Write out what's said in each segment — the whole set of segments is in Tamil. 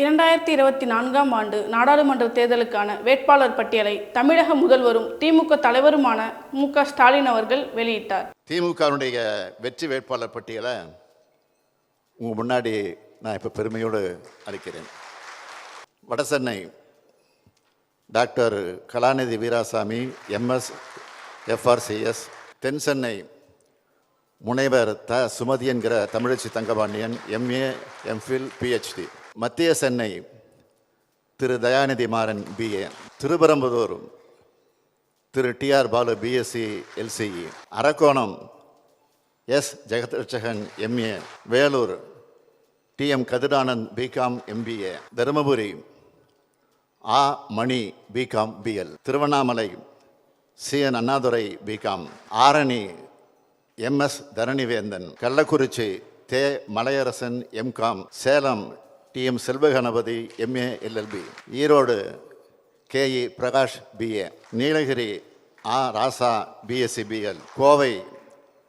இரண்டாயிரத்தி இருபத்தி நான்காம் ஆண்டு நாடாளுமன்ற தேர்தலுக்கான வேட்பாளர் பட்டியலை தமிழக முதல்வரும் திமுக தலைவருமான மு க ஸ்டாலின் அவர்கள் வெளியிட்டார். திமுகவுடைய வெற்றி வேட்பாளர் பட்டியலை உங்கள் முன்னாடி நான் இப்போ பெருமையோடு அளிக்கிறேன். Vada Chennai doctor Kalanidhi Veerasamy MS FRCS தென் சென்னை முனைவர் த சுமதி என்கிற Thamizhachi Thangapandian MA MPhil PhD மத்திய Chennai Thiru Dayanidhi Maran BA Sriperumbudur Thiru TR Baalu BSc LCE Arakkonam S Jagathrakshakan MA Vellore DM Kathir Anand BCom MBA Dharmapuri ஆ Mani BCom BL Tiruvannamalai CN Annadurai BCom Arani MS Dharanivendhan Kallakurichi தே Malaiyarasan MCom Salem TM Selvaganapathi MA LLB Erode KE Prakash BA Nilgiri ஆ ராசா பிஎஸ்சி பிஎல் கோவை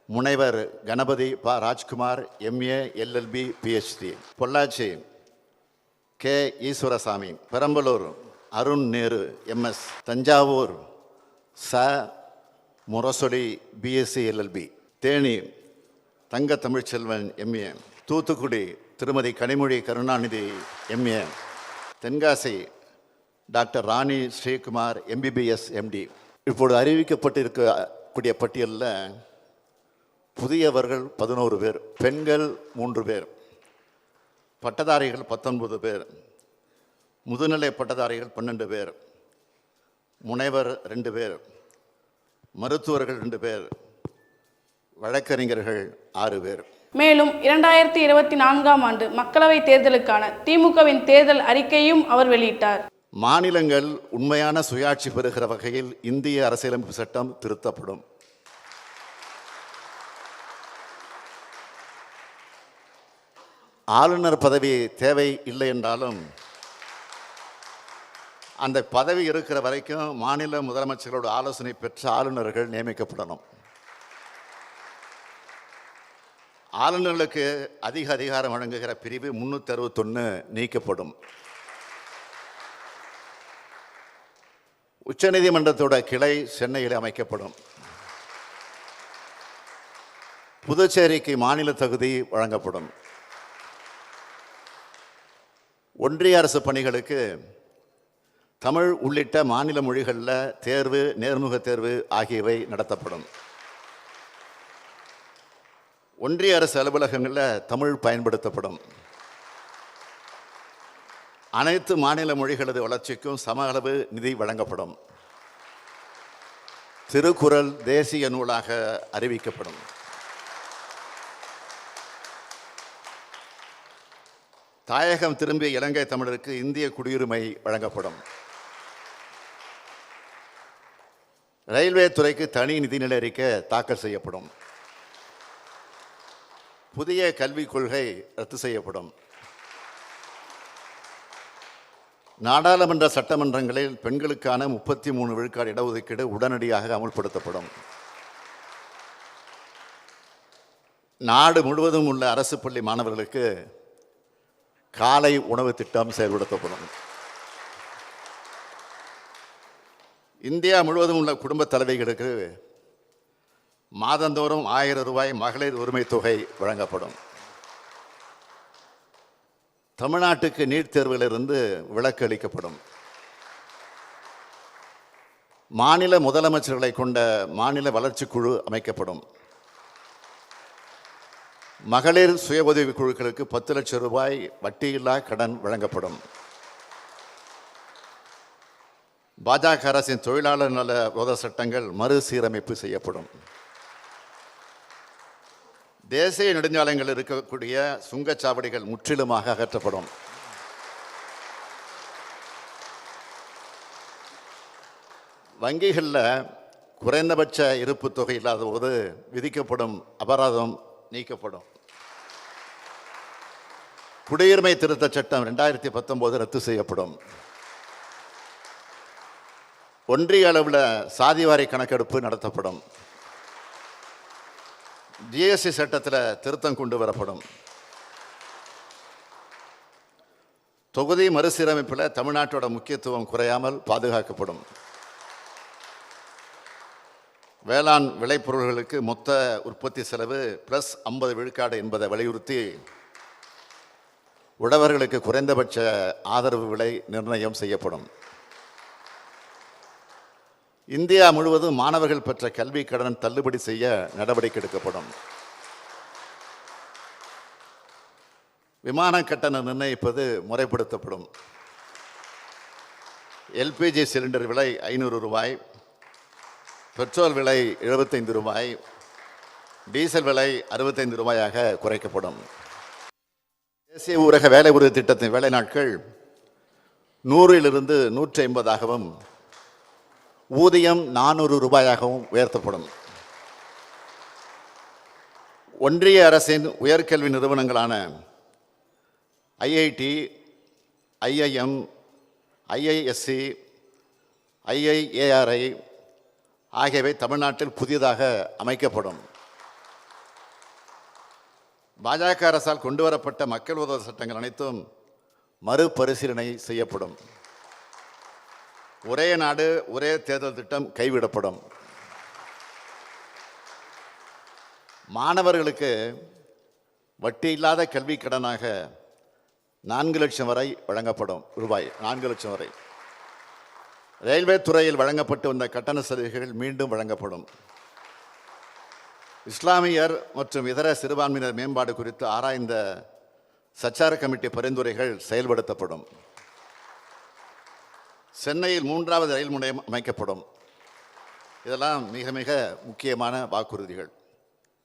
முனைவர் கணபதி ப Rajkumar MA LLB PhD Pollachi K Eswarasamy Perambalur Arun Nehru MS Thanjavur ச முரசொலி பிஎஸ்சி எல்எல்பி தேனி தங்க Tamilselvan MA Thoothukudi Thirumathi Kanimozhi Karunanidhi MA Tenkasi doctor Rani Srikumar MBBS MD இப்பொழுது அறிவிக்கப்பட்டிருக்கக்கூடிய பட்டியலில் புதியவர்கள் பதினோரு பேர் பெண்கள் மூன்று பேர் பட்டதாரிகள் பத்தொன்பது பேர் முதுநிலை பட்டதாரிகள் பன்னெண்டு பேர் முனைவர் ரெண்டு பேர் மருத்துவர்கள் ரெண்டு பேர் வழக்கறிஞர்கள் ஆறு பேர். மேலும் இரண்டாயிரத்தி இருபத்தி நான்காம் ஆண்டு மக்களவைத் தேர்தலுக்கான திமுகவின் தேர்தல் அறிக்கையும் அவர் வெளியிட்டார். மாநிலங்கள் உண்மையான சுயாட்சி பெறுகிற வகையில் இந்திய அரசியலமைப்பு சட்டம் திருத்தப்படும். ஆளுநர் பதவி தேவை இல்லை என்றாலும் அந்த பதவி இருக்கிற வரைக்கும் மாநில முதலமைச்சர்களோட ஆலோசனை பெற்ற ஆளுநர்கள் நியமிக்கப்படணும். ஆளுநர்களுக்கு அதிக அதிகாரம் வழங்குகிற பிரிவு முந்நூற்றி அறுபத்தொன்று நீக்கப்படும் உச்சநீதிமன்றத்தோட கிளை சென்னையில் அமைக்கப்படும். புதுச்சேரிக்கு மாநில தகுதி வழங்கப்படும். ஒன்றிய அரசு பணிகளுக்கு தமிழ் உள்ளிட்ட மாநில மொழிகளில் தேர்வு நேர்முக தேர்வு ஆகியவை நடத்தப்படும். ஒன்றிய அரசு அலுவலகங்களில் தமிழ் பயன்படுத்தப்படும். அனைத்து மாநில மொழிகளது வளர்ச்சிக்கும் சம அளவு நிதி வழங்கப்படும். திருக்குறள் தேசிய நூலாக அறிவிக்கப்படும். தாயகம் திரும்பிய இலங்கை தமிழருக்கு இந்திய குடியுரிமை வழங்கப்படும். ரயில்வே துறைக்கு தனி நிதிநிலை அறிக்கை தாக்கல் செய்யப்படும். புதிய கல்விக் கொள்கை ரத்து செய்யப்படும். நாடாளுமன்ற சட்டமன்றங்களில் பெண்களுக்கான முப்பத்தி மூணு விழுக்காடு இடஒதுக்கீடு உடனடியாக அமுல்படுத்தப்படும். நாடு முழுவதும் உள்ள அரசு பள்ளி மாணவர்களுக்கு காலை உணவு திட்டம் செயல்படுத்தப்படும். இந்தியா முழுவதும் உள்ள குடும்ப தலைவிகளுக்கு மாதந்தோறும் ஆயிரம் ரூபாய் மகளிர் உரிமை தொகை வழங்கப்படும். தமிழ்நாட்டுக்கு நீட் தேர்விலிருந்து விலக்கு அளிக்கப்படும். மாநில முதலமைச்சர்களை கொண்ட மாநில வளர்ச்சி குழு அமைக்கப்படும். மகளிர் சுய உதவி குழுக்களுக்கு பத்து லட்சம் ரூபாய் வட்டியில்லா கடன் வழங்கப்படும். பாஜக அரசின் தொழிலாளர் நல விரோத சட்டங்கள் மறுசீரமைப்பு செய்யப்படும். தேசிய நெடுஞ்சாலைகள் இருக்கக்கூடிய சுங்கச்சாவடிகள் முற்றிலுமாக அகற்றப்படும். வங்கிகளில் குறைந்தபட்ச இருப்பு தொகை இல்லாத போது விதிக்கப்படும் அபராதம் நீக்கப்படும். குடியுரிமை திருத்த சட்டம் ரெண்டாயிரத்தி பத்தொம்போது ரத்து செய்யப்படும். ஒன்றிய அளவில் சாதிவாரி கணக்கெடுப்பு நடத்தப்படும். ஜிஎஸ்டி சட்டத்தில் திருத்தம் கொண்டு வரப்படும். தொகுதி மறுசீரமைப்பில் தமிழ்நாட்டோட முக்கியத்துவம் குறையாமல் பாதுகாக்கப்படும். வேளாண் விளைபொருள்களுக்கு மொத்த உற்பத்தி செலவு ப்ளஸ் ஐம்பது விழுக்காடு என்பதை வலியுறுத்தி உழவர்களுக்கு குறைந்தபட்ச ஆதரவு விலை நிர்ணயம் செய்யப்படும். இந்தியா முழுவதும் மாணவர்கள் பெற்ற கல்வி கடன் தள்ளுபடி செய்ய நடவடிக்கை எடுக்கப்படும். விமான கட்டணம் நிர்ணயிப்பது முறைப்படுத்தப்படும். எல்பிஜி சிலிண்டர் விலை ஐநூறு ரூபாய் பெட்ரோல் விலை எழுபத்தைந்து ரூபாய் டீசல் விலை அறுபத்தைந்து ரூபாயாக குறைக்கப்படும். தேசிய ஊரக வேலை உறுதி திட்டத்தின் வேலை நாட்கள் நூறிலிருந்து நூற்றி ஐம்பதாகவும் ஊதியம் நானூறு ரூபாயாகவும் உயர்த்தப்படும். ஒன்றிய அரசின் உயர்கல்வி நிறுவனங்களான ஐஐடி ஐஐஎம் ஐஐஎஸ்சி ஐஐஏஆர்ஐ ஆகியவை தமிழ்நாட்டில் புதிதாக அமைக்கப்படும். பாஜக அரசால் கொண்டு வரப்பட்ட மக்கள் உதவி சட்டங்கள் அனைத்தும் மறுபரிசீலனை செய்யப்படும். ஒரே நாடு ஒரே தேர்தல் திட்டம் கைவிடப்படும். மாணவர்களுக்கு வட்டி இல்லாத கல்வி கடனாக நான்கு லட்சம் வரை வழங்கப்படும் ரூபாய் நான்கு லட்சம் வரை. ரயில்வே துறையில் வழங்கப்பட்டு வந்த கட்டண சலுகைகள் மீண்டும் வழங்கப்படும். இஸ்லாமியர் மற்றும் இதர சிறுபான்மையினர் மேம்பாடு குறித்து ஆராய்ந்த சச்சார கமிட்டி பரிந்துரைகள் செயல்படுத்தப்படும். சென்னையில் மூன்றாவது ரயில் முனையம் அமைக்கப்படும். இதெல்லாம் மிக மிக முக்கியமான வாக்குறுதிகள்.